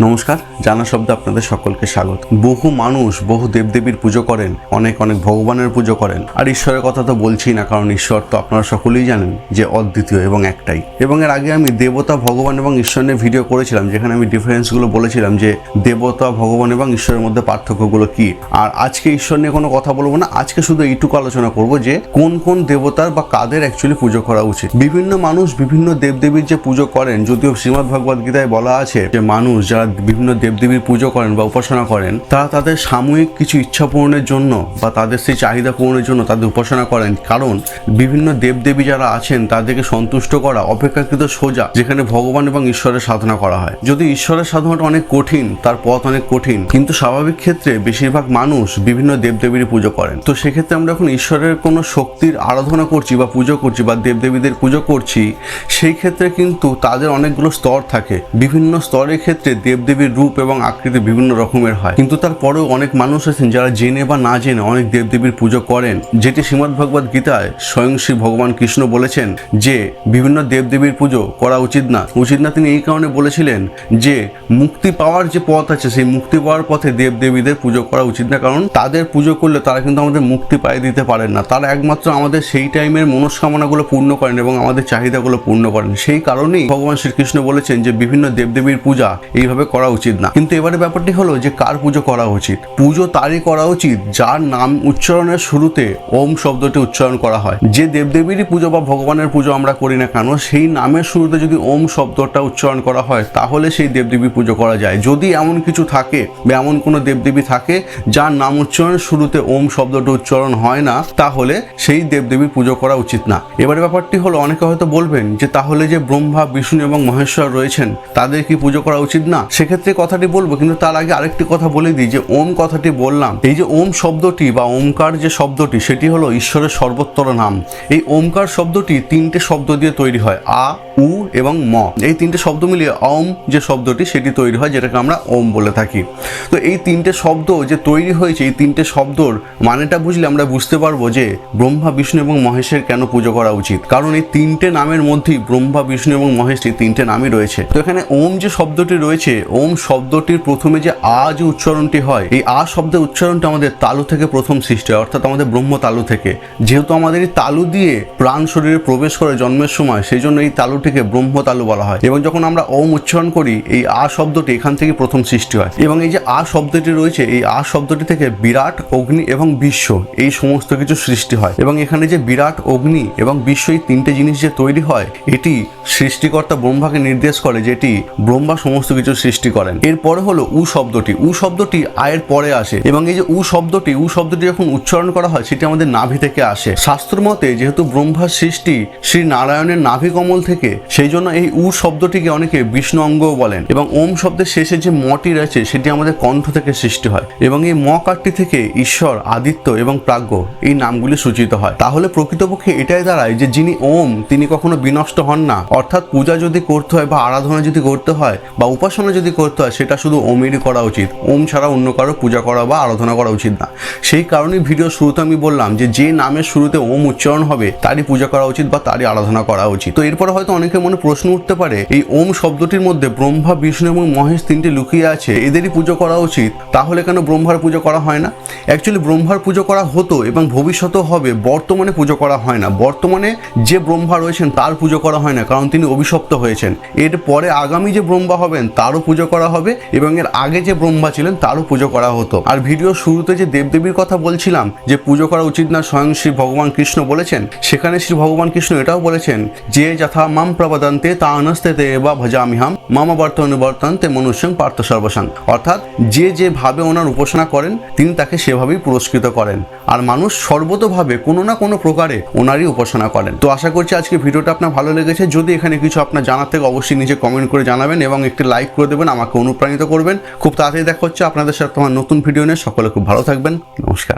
নমস্কার, জানা শব্দ আপনাদের সকলকে স্বাগত। বহু মানুষ, বহু দেবদেবীর পুজো করেন, অনেক অনেক ভগবানের পুজো করেন। আর ঈশ্বরের কথা তো বলছি না, কারণ ঈশ্বর তো আপনারা সকলেই জানেন যে অদ্বিতীয় এবং একটাই। এবং এর আগে আমি দেবতা, ভগবান এবং ঈশ্বর নিয়ে ভিডিও করেছিলাম, যেখানে আমি ডিফারেন্সগুলো বলেছিলাম যে দেবতা, ভগবান এবং ঈশ্বরের মধ্যে পার্থক্যগুলো কি। আর আজকে ঈশ্বর নিয়ে কোনো কথা বলব না, আজকে শুধু এইটুকু আলোচনা করব যে কোন কোন দেবতার বা কাদের অ্যাকচুয়ালি পুজো করা উচিত। বিভিন্ন মানুষ বিভিন্ন দেবদেবীর যে পুজো করেন, যদিও শ্রীমদ্ ভগবদ গীতায় বলা আছে যে মানুষ যারা বিভিন্ন দেবদেবীর পুজো করেন বা উপাসনা করেন, তারা তাদের সাময়িক কিছু ইচ্ছা পূরণের জন্য বা তাদের সেই চাহিদা পূরণের জন্য তাদের উপাসনা করেন। কারণ বিভিন্ন দেবদেবী যারা আছেন, তাদেরকে সন্তুষ্ট করা অপেক্ষাকৃত সোজা, যেখানে ভগবান এবং ঈশ্বরের সাধনা করা হয়। যদি ঈশ্বরের সাধনাটা অনেক কঠিন, তার পথ অনেক কঠিন, কিন্তু স্বাভাবিক ক্ষেত্রে বেশিরভাগ মানুষ বিভিন্ন দেবদেবীর পুজো করেন। তো সেক্ষেত্রে আমরা এখন ঈশ্বরের কোনো শক্তির আরাধনা করছি বা পুজো করছি বা দেবদেবীদের পুজো করছি, সেই ক্ষেত্রে কিন্তু তাদের অনেকগুলো স্তর থাকে। বিভিন্ন স্তরের ক্ষেত্রে দেবদেবীর রূপ এবং আকৃতি বিভিন্ন রকমের হয়। কিন্তু তারপরেও অনেক মানুষ আছেন যারা জেনে বা না জেনে অনেক দেবদেবীর পুজো করেন। যেটি শ্রীমদ্ ভগবদ গীতায় স্বয়ং শ্রী ভগবান কৃষ্ণ বলেছেন যে, বিভিন্ন দেবদেবীর পুজো করা উচিত না। উচিত না তিনি এই কারণে বলেছিলেন যে, মুক্তি পাওয়ার যে পথ আছে, সেই মুক্তি পাওয়ার পথে দেবদেবীদের পুজো করা উচিত না। কারণ তাদের পুজো করলে তারা কিন্তু আমাদের মুক্তি পাইয়ে দিতে পারেন না। তারা একমাত্র আমাদের সেই টাইমের মনস্কামনাগুলো পূর্ণ করেন এবং আমাদের চাহিদাগুলো পূর্ণ করেন। সেই কারণেই ভগবান শ্রীকৃষ্ণ বলেছেন যে, বিভিন্ন দেবদেবীর পূজা এইভাবে করা উচিত না। কিন্তু এবারে ব্যাপারটি হলো যে, কার পুজো করা উচিত? পুজো তারই করা উচিত, যার নাম উচ্চারণের শুরুতে ওম শব্দটি উচ্চারণ করা হয়। যে দেবদেবীরই পুজো বা ভগবানের পুজো আমরা করি না কেন, সেই নামের শুরুতে যদি ওম শব্দটা উচ্চারণ করা হয়, তাহলে সেই দেবদেবী পুজো করা যায়। যদি এমন কিছু থাকে বা এমন কোনো দেবদেবী থাকে, যার নাম উচ্চারণের শুরুতে ওম শব্দটা উচ্চারণ হয় না, তাহলে সেই দেবদেবীর পুজো করা উচিত না। এবারে ব্যাপারটি হলো, অনেকে হয়তো বলবেন যে, তাহলে যে ব্রহ্মা, বিষ্ণু এবং মহেশ্বর রয়েছেন, তাদের কি পুজো করা উচিত না? সেক্ষেত্রে কথাটি বলব, কিন্তু তার আগে আরেকটি কথা বলে দিই, যে ওম কথাটি বললাম, এই যে ওম শব্দটি বা ওমকার যে শব্দটি, সেটি হলো ঈশ্বরের সর্বোত্তর নাম। এই ওমকার শব্দটি তিনটে শব্দ দিয়ে তৈরি হয়, আ উ এবং ম। এই তিনটে শব্দ মিলিয়ে অম যে শব্দটি, সেটি তৈরি হয়, যেটাকে আমরা ওম বলে থাকি। তো এই তিনটে শব্দ যে তৈরি হয়েছে, এই তিনটে শব্দর মানেটা বুঝলে আমরা বুঝতে পারব যে ব্রহ্মা, বিষ্ণু এবং মহেশের কেন পুজো করা উচিত। কারণ এই তিনটে নামের মধ্যেই ব্রহ্মা, বিষ্ণু এবং মহেশ এই তিনটে নামই রয়েছে। তো এখানে ওম যে শব্দটি রয়েছে, ওম শব্দটির প্রথমে যে আ যে উচ্চারণটি হয়, এই আ শব্দের উচ্চারণটা আমাদের তালু থেকে প্রথম সৃষ্টি হয়, অর্থাৎ আমাদের ব্রহ্ম তালু থেকে। যেহেতু আমাদের এই তালু দিয়ে প্রাণ শরীরে প্রবেশ করে জন্মের সময়, সেই জন্য এই তালুটিকে ব্রহ্ম তালু বলা হয় এবং যখন আমরা ওম উচ্চারণ করি, এই আ শব্দটি এখান থেকে প্রথম সৃষ্টি হয়। এবং এই যে আ শব্দটি রয়েছে, এই আ শব্দটি থেকে বিরাট, অগ্নি এবং বিশ্ব, এই সমস্ত কিছু সৃষ্টি হয়। এবং এখানে যে বিরাট, অগ্নি এবং বিশ্ব এই তিনটে জিনিস যে তৈরি হয়, এটি সৃষ্টিকর্তা ব্রহ্মাকে নির্দেশ করে যেটি ব্রহ্মা সমস্ত কিছু সৃষ্টি করেন। এরপরে হলো উ শব্দটি। উ শব্দটি আয়ের পরে আসে এবং এই যে উ শব্দটি উ শব্দটি যখন উচ্চারণ করা হয়, সেটি আমাদের নাভি থেকে আসে। শাস্ত্র মতে, যেহেতু ব্রহ্মার সৃষ্টি শ্রী নারায়ণের নাভি কমল থেকে, সেই জন্য এই উ শব্দটিকে অনেকে বিষ্ণু অঙ্গও বলেন এবং ওম শব্দের শেষে যে মটি রয়েছে, সেটি আমাদের কণ্ঠ থেকে সৃষ্টি হয় এবং এই ম কাঠটি থেকে ঈশ্বর, আদিত্য এবং প্রাজ্ঞ এই নামগুলি সূচিত হয়। তাহলে প্রকৃতপক্ষে এটাই দাঁড়ায় যে যিনি ওম, তিনি কখনো বিনষ্ট হন না। অর্থাৎ পূজা যদি করতে হয় বা আরাধনা যদি করতে হয় বা উপাসনা যদি করতে হয়, সেটা শুধু ওমেরই করা উচিত। ওম ছাড়া অন্য কারও পূজা করা বা আরাধনা করা উচিত না। সেই কারণেই ভিডিও শুরুতে আমি বললাম যে যে নামের শুরুতে ওম উচ্চারণ হবে, তারই পূজা করা উচিত বা তারই আরাধনা করা উচিত। তো এরপরে হয়তো অনেকের মনে প্রশ্ন উঠতে পারে, এই ওম শব্দটির মধ্যে ব্রহ্মা, বিষ্ণু এবং মহেশ তিনটি লুকিয়ে আছে, এদেরই পুজো করা উচিত। তাহলে কেন ব্রহ্মার পুজো করা হয় না? অ্যাকচুয়ালি ব্রহ্মার পুজো করা হতো এবং ভবিষ্যতেও হবে, বর্তমানে পুজো করা হয় না। বর্তমানে যে ব্রহ্মা রয়েছেন, তার পুজো করা হয় না, কারণ তিনি অভিশপ্ত হয়েছেন। এর পরে আগামী যে ব্রহ্মা হবেন, তারও পুজো করা হবে এবং এর আগে যে ব্রহ্মা ছিলেন, তারও পুজো করা হতো। আর ভিডিও শুরুতে যে দেবদেবীর কথা বলছিলাম, যে পুজো করা উচিত না স্বয়ং শ্রী ভগবান কৃষ্ণ বলেছেন, সেখানে শ্রী ভগবান কৃষ্ণ এটাও বলেছেন, যে যথা মাম প্রবদন্তে তা অনস্তেতে বা ভজামিহাম, মামা বর্ত অনুবর্তন্তে মনুষ্যং পার্থ সর্বসাং। অর্থাৎ যে যেভাবে ওনার উপাসনা করেন, তিনি তাকে সেভাবেই পুরস্কৃত করেন। আর মানুষ সর্বতভাবে কোনো না কোনো প্রকারে ওনারই উপাসনা করেন। তো আশা করছি আজকে ভিডিওটা আপনার ভালো লেগেছে। যদি এখানে কিছু আপনার জানার থেকে অবশ্যই নিচে কমেন্ট করে জানাবেন এবং একটি লাইক করে দেবেন, আমাকে অনুপ্রাণিত করবেন। খুব তাড়াতাড়ি দেখা হচ্ছে আপনাদের সাথে আমার নতুন ভিডিও নিয়ে। সকলে খুব ভালো থাকবেন। নমস্কার।